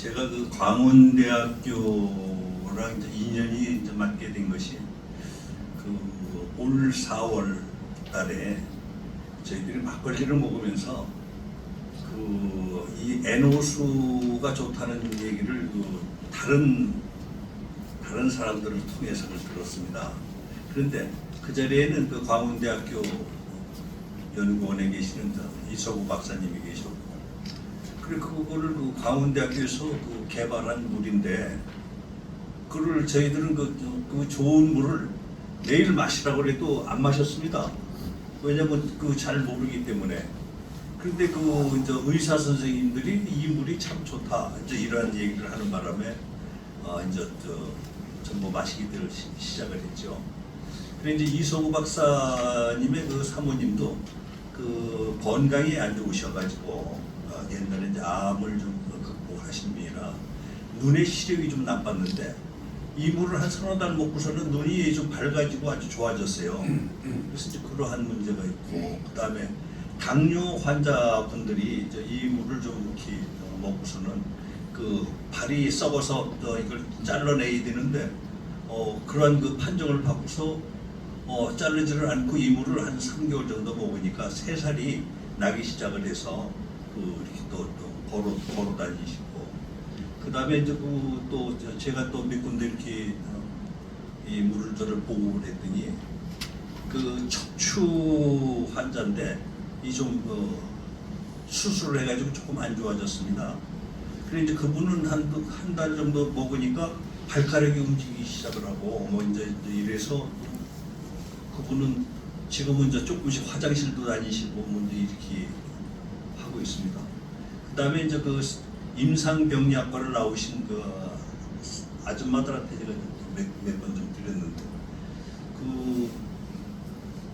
제가 그 광운대학교랑 이제 인연이 이제 맞게 된 것이 그 올 4월 달에 저희들이 막걸리를 먹으면서 그 이 에노수가 좋다는 얘기를 그 다른 다른 사람들을 통해서 들었습니다. 그런데 그 자리에는 그 광운대학교 연구원에 계시는 저 이서구 박사님이 계셨고 그리고 그거를 그 광운대학교에서 그 개발한 물인데 그를 저희들은 그, 그 좋은 물을 매일 마시라고 해도 안 마셨습니다. 왜냐면 그 잘 모르기 때문에. 그런데 그 이제 의사 선생님들이 이 물이 참 좋다. 이제 이러한 얘기를 하는 바람에 어 이제 저 전부 마시기를 시- 시작을 했죠. 그래 이제 이성우 박사님의 그 사모님도 그 건강이 안 좋으셔가지고 어, 옛날에 이제 암을 좀 극복하신 분이라 눈의 시력이 좀 나빴는데 이 물을 한 서너 달 먹고서는 눈이 좀 밝아지고 아주 좋아졌어요. 그래서 이제 그러한 문제가 있고 그 다음에 당뇨 환자분들이 이제 이 물을 좀 이렇게 어, 먹고서는 그 발이 썩어서 어, 이걸 잘라내야 되는데 어, 그러한 그 판정을 받고서 어, 자르지를 않고 이 물을 한 3개월 정도 먹으니까 세 살이 나기 시작을 해서 그 이렇게 또, 또 걸어 걸어 다니시고 그 다음에 이제 그 또 제가 또 몇 군데 이렇게 어, 이 물을 저를 보고 그랬더니 그 척추 환자인데 이좀 어, 수술을 해가지고 조금 안 좋아졌습니다. 그래 이제 그분은 한한 달 정도 먹으니까 발가락이 움직이기 시작을 하고 뭐 이제 이래서 그분은 지금은 이제 조금씩 화장실도 다니시고 뭐 이렇게 하고 있습니다. 그 다음에 이제 그 임상병리학과를 나오신 그 아줌마들한테 제가 몇번좀 드렸는데 그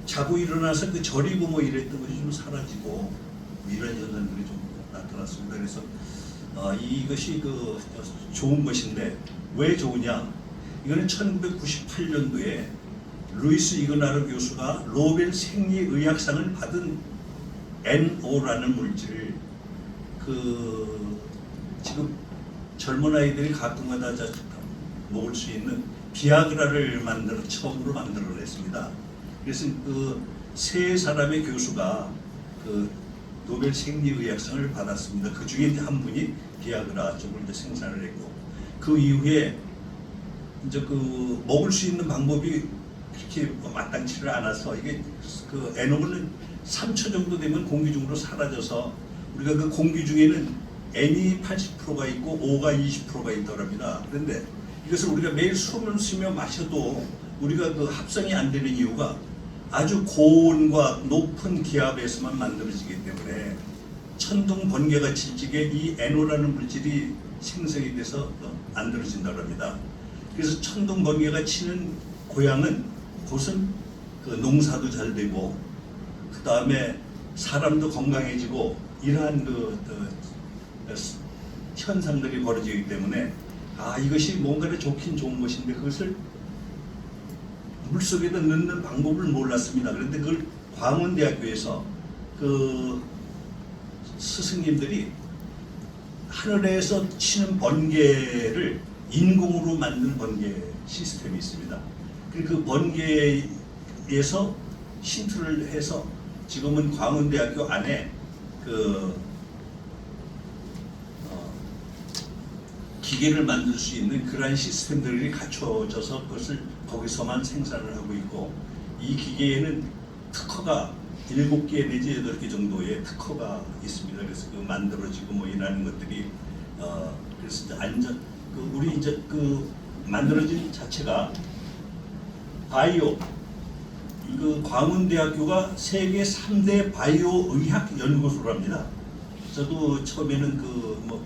자고 일어나서 그 저리고 뭐 이랬던 것이 좀 사라지고 뭐 이런 현상들이 좀 나타났습니다. 그래서 어, 이것이 그 좋은 것인데 왜 좋으냐? 이거는 1998년도에 루이스 이그나르 교수가 노벨 생리의학상을 받은 NO라는 물질을 그 지금 젊은 아이들이 가끔가다 자- 먹을 수 있는 비아그라를 만들어 처음으로 만들어냈습니다. 그래서 그 세 사람의 교수가 그 노벨 생리의학상을 받았습니다. 그 중에 한 분이 비아그라 쪽을 이제 생산을 했고 그 이후에 이제 그 먹을 수 있는 방법이 그렇게 마땅치를 않아서 이게 그 에노물은 3초 정도 되면 공기 중으로 사라져서 우리가 그 공기 중에는 N이 80%가 있고 O가 20%가 있더랍니다. 그런데 이것을 우리가 매일 숨을 쉬며 마셔도 우리가 그 합성이 안 되는 이유가 아주 고온과 높은 기압에서만 만들어지기 때문에 천둥 번개가 칠 적에 이 에노라는 물질이 생성이 돼서 만들어진다고 합니다. 그래서 천둥 번개가 치는 고향은 곳은 그 농사도 잘 되고 그 다음에 사람도 건강해지고 이러한 그, 그 현상들이 벌어지기 때문에 아 이것이 뭔가를 좋긴 좋은 것인데 그것을 물속에다 넣는 방법을 몰랐습니다. 그런데 그걸 광운대학교에서 그 스승님들이 하늘에서 치는 번개를 인공으로 만든 번개 시스템이 있습니다. 그리고 그 번개에서 힌트를 해서 지금은 광운대학교 안에 그 어, 기계를 만들 수 있는 그러한 시스템들이 갖춰져서 그것을 거기서만 생산을 하고 있고 이 기계에는 특허가 일곱 개 내지 여덟 개 정도의 특허가 있습니다. 그래서 그 만들어지고 뭐 이러는 것들이 어 그래서 이제 안전 그 우리 이제 그 만들어진 자체가 바이오 이거 광운대학교가 세계 3대 바이오 의학 연구소랍니다. 저도 처음에는 그 뭐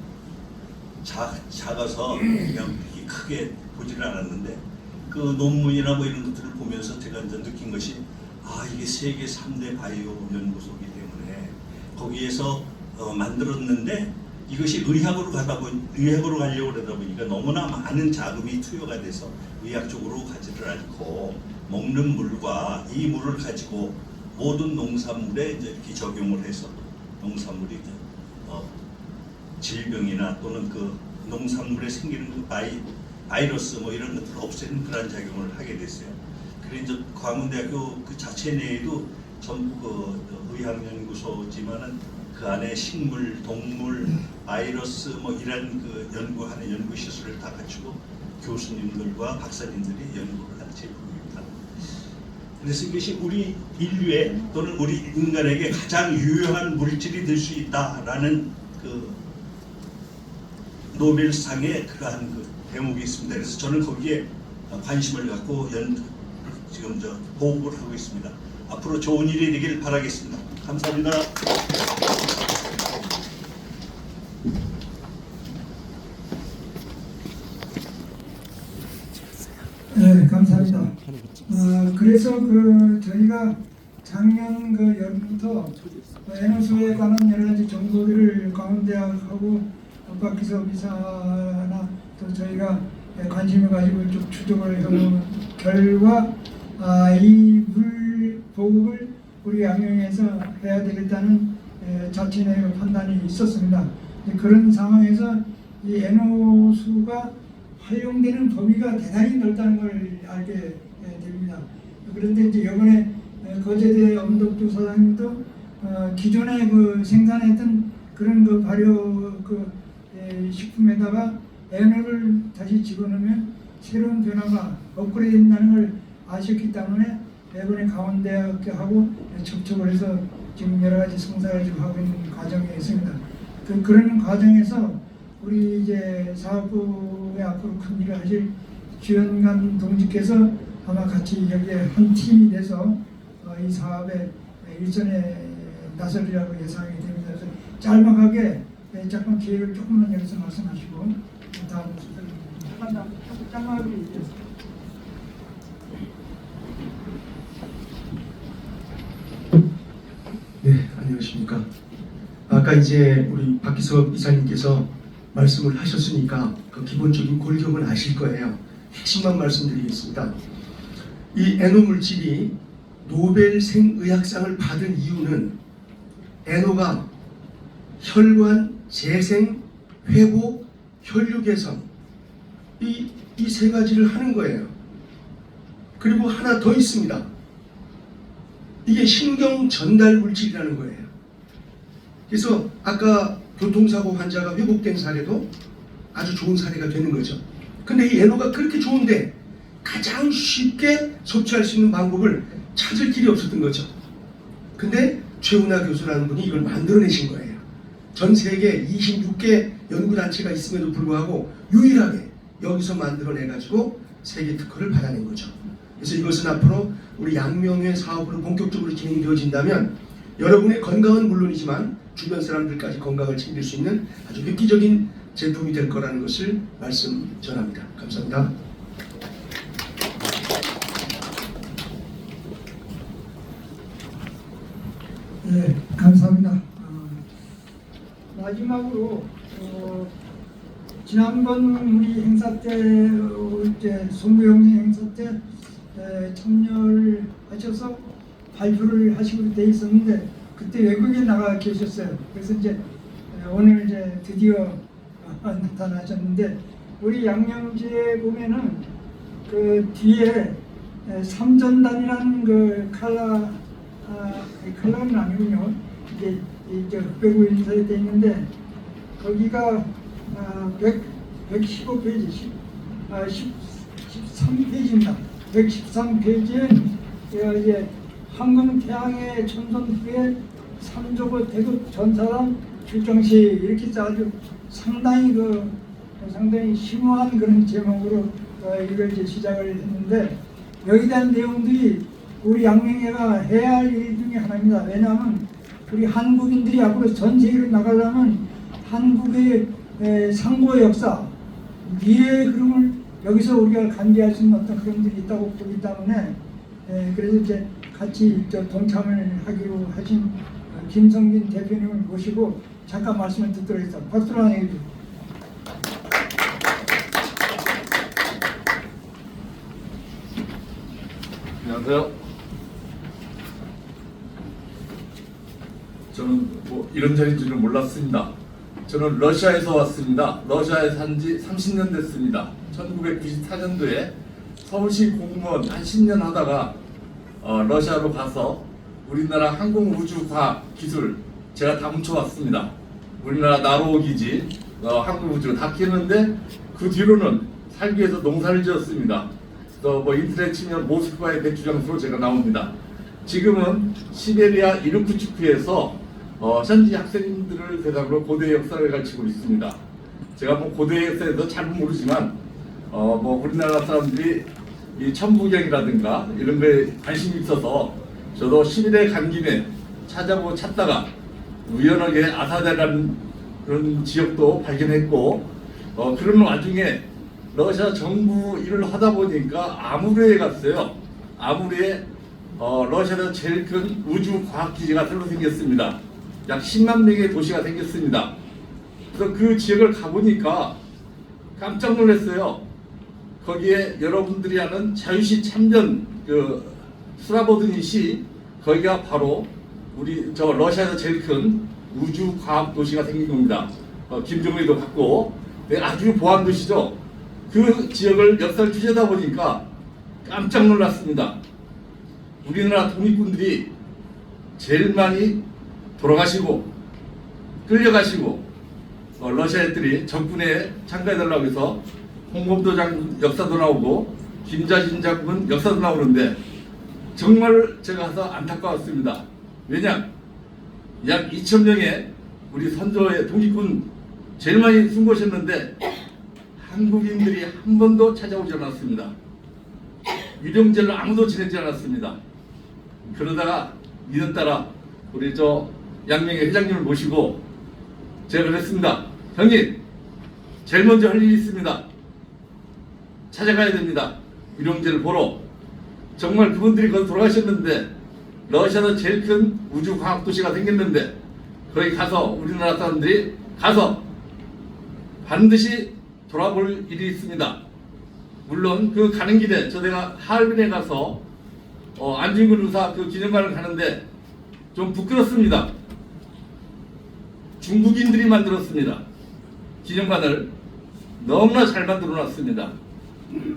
작아서 그냥 크게 보지를 않았는데 그 논문이나 뭐 이런 것들을 보면서 제가 이제 느낀 것이 아 이게 세계 3대 바이오 연구소이기 때문에 거기에서 어, 만들었는데 이것이 의학으로 가다 보니 의학으로 가려고 그러다 보니까 너무나 많은 자금이 투여가 돼서 의학 쪽으로 가지를 않고 먹는 물과 이 물을 가지고 모든 농산물에 이렇게 적용을 해서 농산물이 이제 어, 질병이나 또는 그 농산물에 생기는 그 바이, 바이러스 뭐 이런 것들을 없애는 그런 작용을 하게 됐어요. 그래서 이제 광운대학교 그 자체 내에도 전부 그 의학연구소지만은 그 안에 식물, 동물, 바이러스 뭐 이런 그 연구하는 연구 시설을 다 갖추고 교수님들과 박사님들이 연구를 한 제품입니다. 그래서 이것이 우리 인류의 또는 우리 인간에게 가장 유효한 물질이 될 수 있다라는 그 노벨상의 그러한 그 대목이 있습니다. 그래서 저는 거기에 관심을 갖고 연 지금 저 보급을 하고 있습니다. 앞으로 좋은 일이 되길 바라겠습니다. 감사합니다. 네, 감사합니다. 어, 그래서 그 저희가 작년 그 여름부터 에너수에 관한 여러 가지 정보들을 강원대학하고 박기석 이사나 또 저희가 관심을 가지고 좀 추적을 해본 결과 아, 이물 보급을 우리 양양에서 해야 되겠다는 에, 자체 내 판단이 있었습니다. 그런 상황에서 이 에너수가 활용되는 범위가 대단히 넓다는 걸 알게 예, 됩니다. 그런데 이제 이번에 에, 거제대 엄덕주 사장님도 어, 기존에 그 생산했던 그런 그 발효 그 에, 식품에다가 에너를 다시 집어넣으면 새로운 변화가 업그레이드 된다는 걸 아셨기 때문에 이번에 강원대학교하고 접촉을 해서 지금 여러 가지 성사를 지금 하고 있는 과정에 있습니다. 그, 그런 과정에서 우리 이제 사업부에 앞으로 큰 일을 하실 주연관 동지께서 아마 같이 여기에 한 팀이 돼서 어, 이 사업에 일전에 나설이라고 예상이 됩니다. 그래서 짤막하게 예, 잠깐 기회를 조금만 여기서 말씀하시고 다음 잠깐 더 짤막하게 얘기해주세요. 네, 안녕하십니까. 아까 이제 우리 박기석 이사님께서 말씀을 하셨으니까 그 기본적인 골격은 아실 거예요. 핵심만 말씀드리겠습니다. 이 에노 물질이 노벨 생의학상을 받은 이유는 에노가 혈관 재생, 회복, 혈류 개선 이 이 세 가지를 하는 거예요. 그리고 하나 더 있습니다. 이게 신경 전달 물질이라는 거예요. 그래서 아까 교통사고 환자가 회복된 사례도 아주 좋은 사례가 되는 거죠. 근데 이 에너가 그렇게 좋은데 가장 쉽게 섭취할 수 있는 방법을 찾을 길이 없었던 거죠. 근데 최운하 교수라는 분이 이걸 만들어내신 거예요. 전 세계 26개 연구단체가 있음에도 불구하고 유일하게 여기서 만들어내가지고 세계 특허를 받아낸 거죠. 그래서 이것은 앞으로 우리 양명의 사업으로 본격적으로 진행되어진다면 여러분의 건강은 물론이지만 주변 사람들까지 건강을 챙길 수 있는 아주 획기적인 제품이 될 거라는 것을 말씀 전합니다. 감사합니다. 네, 감사합니다. 어, 마지막으로 어, 지난번 우리 행사 때 어, 이제 송구영리 행사 때 에, 참여를 하셔서 발표를 하시기로 돼 있었는데 그때 외국에 나가 계셨어요. 그래서 이제 에, 오늘 이제 드디어 아, 나타나셨는데 우리 양명지에 보면은 그 뒤에 에, 삼전단이라는 그 칼라 아, 이 칼라는 아니군요. 이게 이제 흑백으로 인쇄되어 있는데 거기가 아, 100, 115페이지, 10, 아, 10, 13페이지입니다. 113페이지에 이제 황금 태양의 천선 후에 삼조고 대급 전사단 출정 시 이렇게 아주 상당히 그 상당히 심오한 그런 제목으로 어, 이걸 이제 시작을 했는데 여기 대한 내용들이 우리 양명회가 해야 할 일 중에 하나입니다. 왜냐하면 우리 한국인들이 앞으로 전 세계로 나가려면 한국의 에, 상고의 역사, 미래의 흐름을 여기서 우리가 간기할 수 있는 어떤 흐름들이 있다고 보기 때문에 에, 그래서 이제 같이 저 동참을 하기로 하신 어, 김성진 대표님을 모시고 잠깐 말씀을 듣도록 하겠습니다. 박수로 한번 해주세요. 안녕하세요. 저는 뭐 이런 자리인 줄은 몰랐습니다. 저는 러시아에서 왔습니다. 러시아에 산 지 30년 됐습니다. 1994년도에 서울시 공무원 한 10년 하다가 어, 러시아로 가서 우리나라 항공우주과학기술 제가 다 훔쳐왔습니다. 우리나라 나로 기지 어, 항공우주 다 키웠는데 그 뒤로는 살기 위해서 농사를 지었습니다. 또뭐 인터넷 치면 모스크바의 배추장수로 제가 나옵니다. 지금은 시베리아 이르쿠츠크에서 어, 현지 학생들을 대상으로 고대 역사를 가르치고 있습니다. 제가 뭐 고대 역사에 대해서 잘 모르지만 어, 뭐 우리나라 사람들이 이 천부경이라든가 이런 거에 관심이 있어서 저도 시빌에 간 김에 찾아보고 찾다가 우연하게 아사데라는 그런 지역도 발견했고 어, 그런 와중에 러시아 정부 일을 하다 보니까 아무르에 갔어요. 아무르에 어, 러시아에서 제일 큰 우주 과학 기지가 새로 생겼습니다. 약 10만 명의 도시가 생겼습니다. 그래서 그 지역을 가보니까 깜짝 놀랐어요. 거기에 여러분들이 아는 자유시 참전 그 스라보드니 시 거기가 바로 우리 저 러시아에서 제일 큰 우주 과학 도시가 생긴 겁니다. 어, 김정일도 갔고 네, 아주 보안 도시죠. 그 지역을 역사를 취재하다 보니까 깜짝 놀랐습니다. 우리나라 독립군들이 제일 많이 돌아가시고 끌려가시고 어, 러시아 애들이 적군에 참가해달라고 해서 홍범도 장군 역사도 나오고 김자진 장군 역사도 나오는데 정말 제가 가서 안타까웠습니다. 왜냐? 약 2천 명의 우리 선조의 독립군 제일 많이 숨고셨는데 한국인들이 한 번도 찾아오지 않았습니다. 유령제를 아무도 지내지 않았습니다. 그러다가 이년따라 우리 저 양명의 회장님을 모시고 제가 그랬습니다. 형님, 제일 먼저 할 일이 있습니다. 찾아가야 됩니다. 유령제를 보러. 정말 그분들이 거기 돌아가셨는데 러시아는 제일 큰 우주 과학 도시가 생겼는데 거기 가서 우리나라 사람들이 가서 반드시 돌아볼 일이 있습니다. 물론 그 가는 길에 저 내가 하얼빈에 가서 어, 안진근 의사 그 기념관을 가는데 좀 부끄럽습니다. 중국인들이 만들었습니다. 기념관을 너무나 잘 만들어 놨습니다.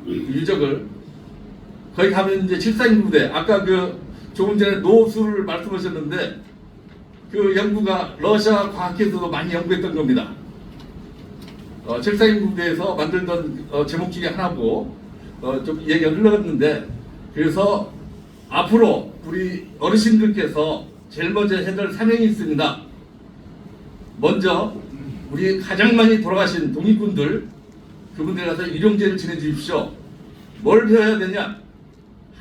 유적을 거기 가면 이제 칠사인부대 아까 그 조금 전에 노수를 말씀하셨는데 그 연구가 러시아 과학계에서도 많이 연구했던 겁니다. 어, 칠사인부대에서 만들던 어, 제목 중에 하나고 어, 좀 얘기가 흘러갔는데 그래서 앞으로 우리 어르신들께서 제일 먼저 될 사명이 있습니다. 먼저 우리 가장 많이 돌아가신 독립군들 그분들 가서 일용제를 지내주십시오. 뭘 배워야 되냐?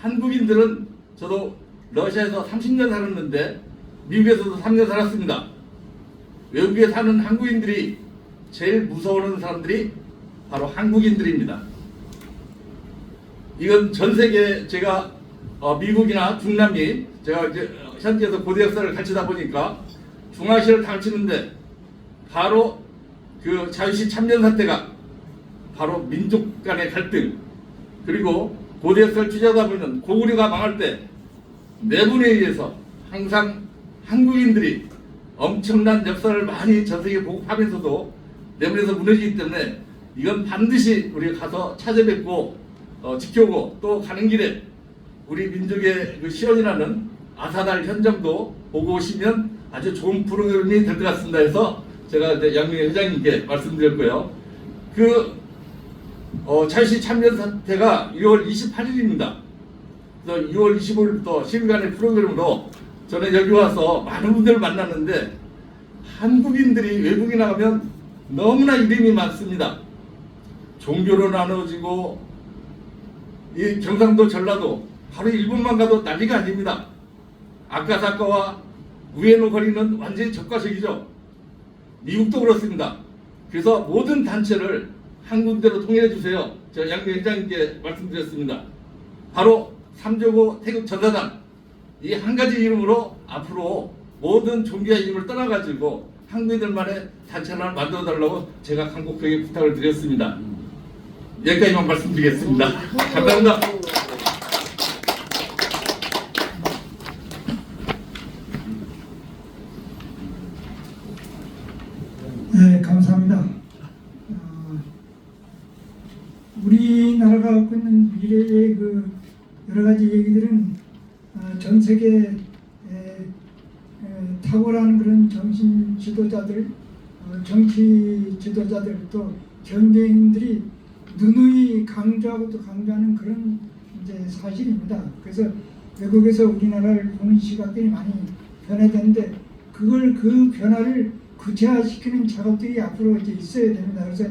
한국인들은 저도 러시아에서 30년 살았는데 미국에서도 3년 살았습니다. 외국에 사는 한국인들이 제일 무서워하는 사람들이 바로 한국인들입니다. 이건 전 세계 제가 어, 미국이나 중남미 제가 이제 현지에서 고대 역사를 가르치다 보니까 중아시아를 가르치는데 바로 그 자유시 참전 사태가 바로 민족 간의 갈등 그리고 고대 역사를 취재하다 보면 고구려가 망할 때 내분에 의해서 항상 한국인들이 엄청난 역사를 많이 전 세계 보급하면서도 내분에서 무너지기 때문에 이건 반드시 우리가 가서 찾아뵙고 어, 지켜오고 또 가는 길에 우리 민족의 그 시연이라는 아사달 현장도 보고 오시면 아주 좋은 프로그램이 될 것 같습니다. 해서 제가 양명희 회장님께 말씀드렸고요. 그 어, 차시 참전 사태가 6월 28일입니다. 그래서 6월 25일부터 10일간의 프로그램으로 저는 여기 와서 많은 분들을 만났는데 한국인들이 외국에 나가면 너무나 이름이 많습니다. 종교로 나눠지고 이 경상도 전라도 바로 일본만 가도 난리가 아닙니다. 아카사카와 우에노 거리는 완전히 적과적이죠. 미국도 그렇습니다. 그래서 모든 단체를 한 군데로 통일해 주세요. 제가 양대 회장님께 말씀드렸습니다. 바로 삼조고 태극 전사단 이 한 가지 이름으로 앞으로 모든 종교의 이름을 떠나가지고 한국인들만의 단체를 하나 만들어 달라고 제가 간곡하게 부탁을 드렸습니다. 여기까지만 말씀드리겠습니다. 감사합니다. 예, 감사합니다. 어, 우리나라가 갖고 있는 미래의 그 여러 가지 얘기들은 어, 전 세계 에, 에, 탁월한 그런 정신 지도자들, 어, 정치 지도자들 또 경제인들이 누누이 강조하고 또 강조하는 그런 이제 사실입니다. 그래서 외국에서 우리나라를 보는 시각들이 많이 변화되는데 그걸 그 변화를 구체화시키는 작업들이 앞으로 이제 있어야 됩니다. 그래서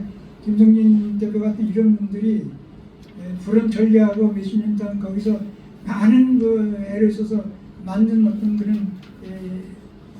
김성진 대표 같은 이런 분들이 예, 불은 전리하고 몇십 년 동안 거기서 많은 그 애를 써서 만든 어떤 그런 예,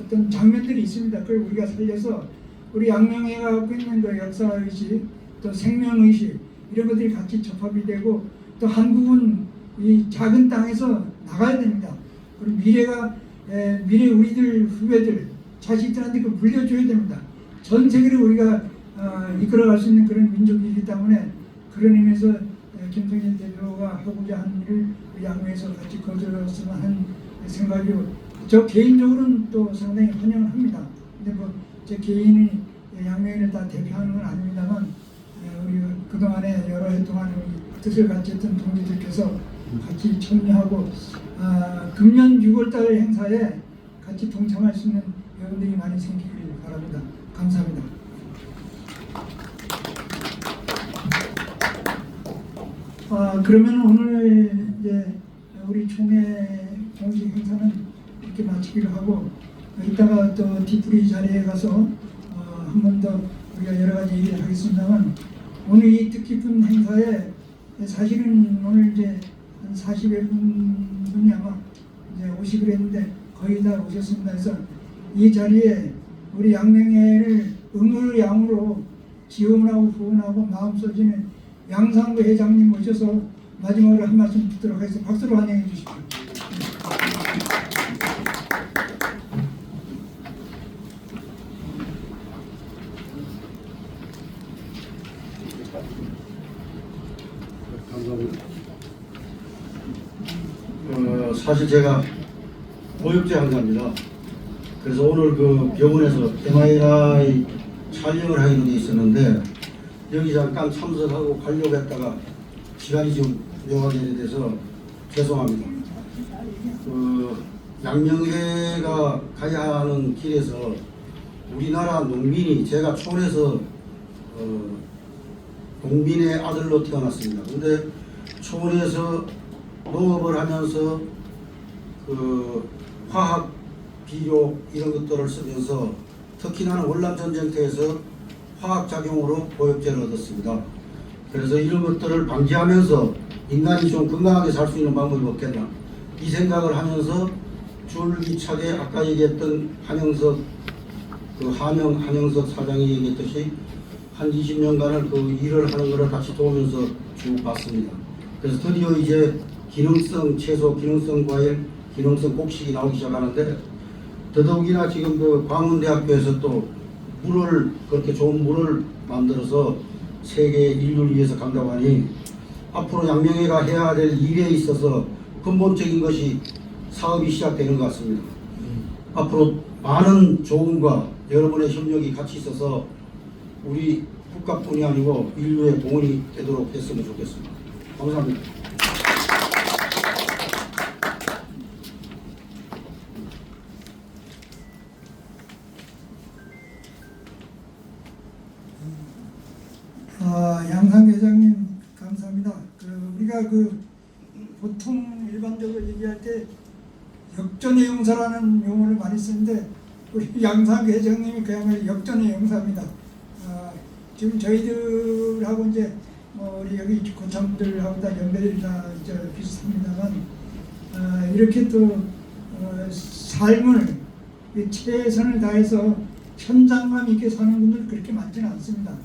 어떤 장면들이 있습니다. 그걸 우리가 살려서 우리 양명회가 갖고 있는 그 역사의식 또 생명의식 이런 것들이 같이 접합이 되고 또 한국은 이 작은 땅에서 나가야 됩니다. 그리고 미래가 에, 미래 우리들 후배들 자식들한테 그 물려줘야 됩니다. 전 세계를 우리가 어, 이끌어갈 수 있는 그런 민족이기 때문에 그런 의미에서 에, 김성진 대표가 하고자 하는 일을 우리 양면에서 같이 거절했으면 하는 생각이고 저 개인적으로는 또 상당히 환영을 합니다. 근데 뭐 제 개인이 양면을 다 대표하는 건 아닙니다만 에, 우리 그동안에 여러 해 동안 뜻을 같이 했던 동지들께서 같이 참여하고 아, 금년 6월달 행사에 같이 동참할 수 있는 여러분들이 많이 생기길 바랍니다. 감사합니다. 아, 그러면 오늘 이제 우리 총회 공식 행사는 이렇게 마치기로 하고 이따가 또 뒤풀이 자리에 가서 어, 한번 더 우리가 여러 가지 얘기를 하겠습니다만 오늘 이 뜻깊은 행사에 사실은 오늘 이제 한 40여 분 분이 아마 이제 오시기로 했는데 거의 다 오셨습니다. 그래서 이 자리에 우리 양명회를 응을 양으로 지원하고 후원하고 마음 쏟이는 양상구 회장님 모셔서 마지막으로 한 말씀 듣도록 하겠습니다. 박수로 환영해 주십시오. 감사합니다. 어, 사실 제가 보육제 환자입니다. 그래서 오늘 그 병원에서 MRI 촬영을 하기로 돼 있었는데 여기 잠깐 참석하고 가려고 했다가 시간이 좀 명하게 돼서 죄송합니다. 그 양명회가 가야 하는 길에서 우리나라 농민이 제가 초원에서 어, 농민의 아들로 태어났습니다. 근데 초원에서 농업을 하면서 그 화학 비료 이런 것들을 쓰면서 특히 나는 월남 전쟁터에서 화학 작용으로 보육제를 얻었습니다. 그래서 이런 것들을 방지하면서 인간이 좀 건강하게 살 수 있는 방법이 없겠나 이 생각을 하면서 줄기차게 아까 얘기했던 한영석 그 하명 한영석 사장이 얘기했듯이 한 20년간을 그 일을 하는 것을 같이 도우면서 쭉 봤습니다. 그래서 드디어 이제 기능성 채소, 기능성 과일, 기능성 곡식이 나오기 시작하는데 더더욱이나 지금 그 광운대학교에서 또 물을 그렇게 좋은 물을 만들어서 세계 인류를 위해서 간다고 하니 앞으로 양명회가 해야 될 일에 있어서 근본적인 것이 사업이 시작되는 것 같습니다. 앞으로 많은 조언과 여러분의 협력이 같이 있어서 우리 국가뿐이 아니고 인류의 공헌이 되도록 했으면 좋겠습니다. 감사합니다. 그 우리가 그 보통 일반적으로 얘기할 때 역전의 용사라는 용어를 많이 쓰는데 우리 양상 회장님이 그야말로 역전의 용사입니다. 아, 지금 저희들하고 이제 뭐 우리 여기 고참들하고 다 연배들이 다 비슷합니다만 아, 이렇게 또 어, 삶을 이 최선을 다해서 현장감 있게 사는 분들 그렇게 많지는 않습니다.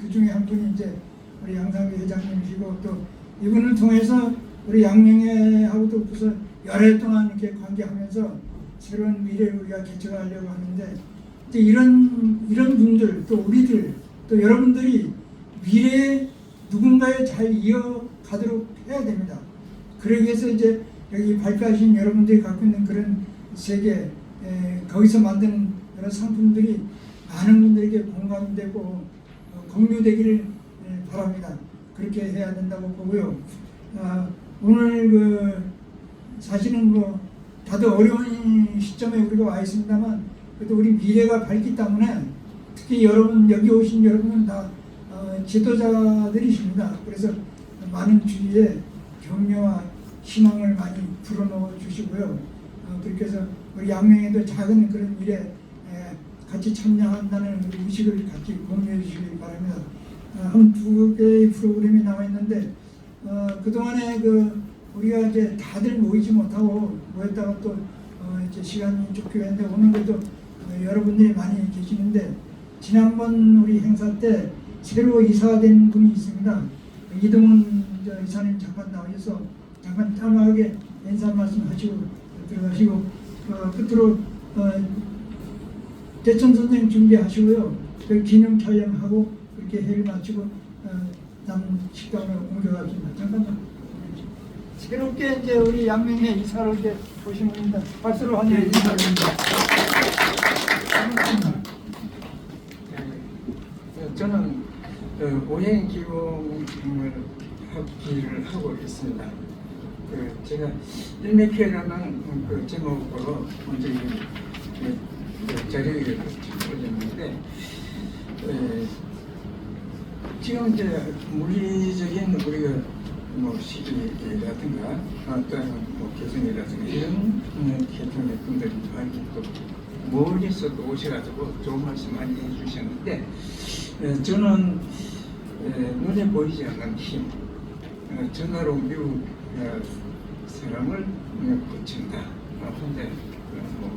그 중에 한 분이 이제 우리 양상규 회장님이시고 또 이분을 통해서 우리 양명회하고도 벌써 해 동안 이렇게 관계하면서 새로운 미래를 우리가 개척하려고 하는데 이제 이런 이런 분들 또 우리들 또 여러분들이 미래에 누군가에 잘 이어가도록 해야 됩니다. 그러기 위해서 이제 여기 발표하신 여러분들이 갖고 있는 그런 세계 에, 거기서 만든 여러 상품들이 많은 분들에게 공감되고 공유되기를 예, 바랍니다. 그렇게 해야 된다고 보고요. 아, 오늘 그 사실은 뭐 다들 어려운 시점에 우리가 와 있습니다만 그래도 우리 미래가 밝기 때문에 특히 여러분 여기 오신 여러분은 다 어, 지도자들이십니다. 그래서 많은 주위에 격려와 희망을 많이 불어넣어 주시고요. 어, 그렇게 해서 우리 양명에도 작은 그런 일에 에, 같이 참여한다는 의식을 같이 공유해 주시기 바랍니다. 어, 한 두 개의 프로그램이 나와 있는데 어, 그동안에 그 우리가 이제 다들 모이지 못하고 모였다가 또 어, 이제 시간이 쫓기고 했는데 오늘도 어, 여러분들이 많이 계시는데 지난번 우리 행사 때 새로 이사된 분이 있습니다. 이동훈 저 이사님 잠깐 나오셔서 잠깐 짤막하게 인사 말씀하시고 들어가시고 어, 끝으로 어, 대천 선생 준비하시고요. 그 기념 촬영하고 그렇게 회를 마치고 어, 남은 식당으로 옮겨가겠습니다. 잠깐만. 새롭게 이제 우리 양명에 이사를 이제 오신 분입니다. 박수로 환영해 주시기 바랍니다. 네, 저는 그 오행 기공을 합기를 하고 있습니다. 그 제가 일맥회라는 그 제목으로 먼저 이, 그, 그 자료를 올렸는데 에, 지금 이제 물리적인 우리가 뭐 시기라든가? 어떤 뭐 개성이라든가 이런 음, 계통의 분들이 많이 또 멀리서도 오셔가지고 좋은 말씀 많이 해주셨는데 에, 저는 에, 눈에 보이지 않는 힘 어, 전화로 미국 어, 사람을 어, 고친다. 어, 혼자 어, 뭐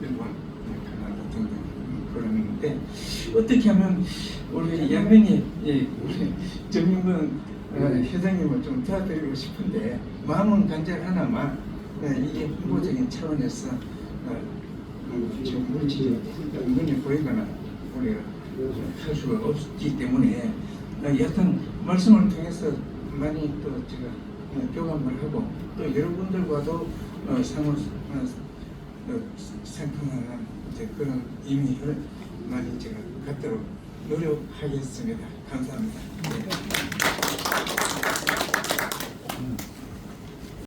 일본 가나다 등등 그러는데 어떻게 하면 우리 양명이 예, 우리 정민근 어, 회장님을 좀 도와드리고 싶은데 마음은 간절 하나마 어, 이게 홍보적인 차원에서 어, 음, 지금 물질이 눈에 보이거나 우리가 할 수가 없기 때문에 어, 여하튼 말씀을 통해서 많이 또 제가 어, 교감을 하고 또 여러분들과도 어, 상호 상통하는 그런 의미를 많이 제가 갖도록 노력하겠습니다. 감사합니다. 네.